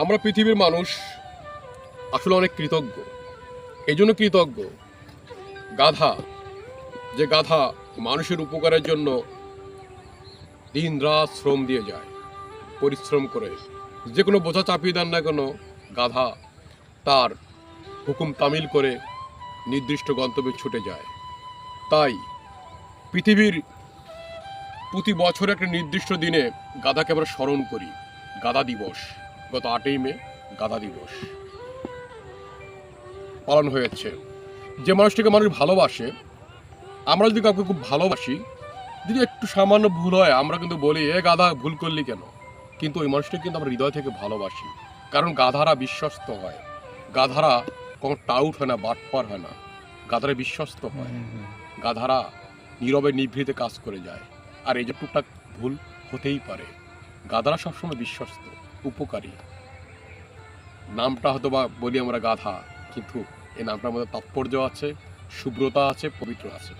আমরা পৃথিবীর মানুষ আসলে অনেক কৃতজ্ঞ। এই জন্য কৃতজ্ঞ। গাধা, যে গাধা মানুষের উপকারের জন্য দিন রাত শ্রম দিয়ে যায়, পরিশ্রম করে। যে কোনো বোঝা চাপিয়ে দেন না কেন, গাধা তার হুকুম তামিল করে নির্দিষ্ট গন্তব্যে ছুটে যায়। তাই পৃথিবীর প্রতি বছর একটা নির্দিষ্ট দিনে গাধাকে আমরা স্মরণ করি। গাধা দিবস। গত আটই মে গাধা দিবস। পালন হয়েছে। যে মানুষটিকে মানুষ ভালোবাসে আমরা যদি কাউকে খুব ভালোবাসি যদি একটু সামান্য ভুল হয় আমরা কিন্তু বলি এ গাধা ভুল করলি কেন? কিন্তু ওই মানুষটাকে কিন্তু আমরা হৃদয় থেকে ভালোবাসি। কারণ গাধারা বিশ্বস্ত হয়। গাধারা কোনো টাউট হয় না বাটপার হয় না। গাধারা বিশ্বস্ত হয়। গাধারা নীরবে নিভৃতে কাজ করে যায়। আর এই যে টুকটাক ভুল হতেই পারে। গাধারা সবসময় বিশ্বস্ত, উপকারী। নামটা হয়তো বা বলি আমরা গাধা, কিন্তু এই নামটার মধ্যে তাৎপর্য আছে শুভ্রতা আছে পবিত্র আছে।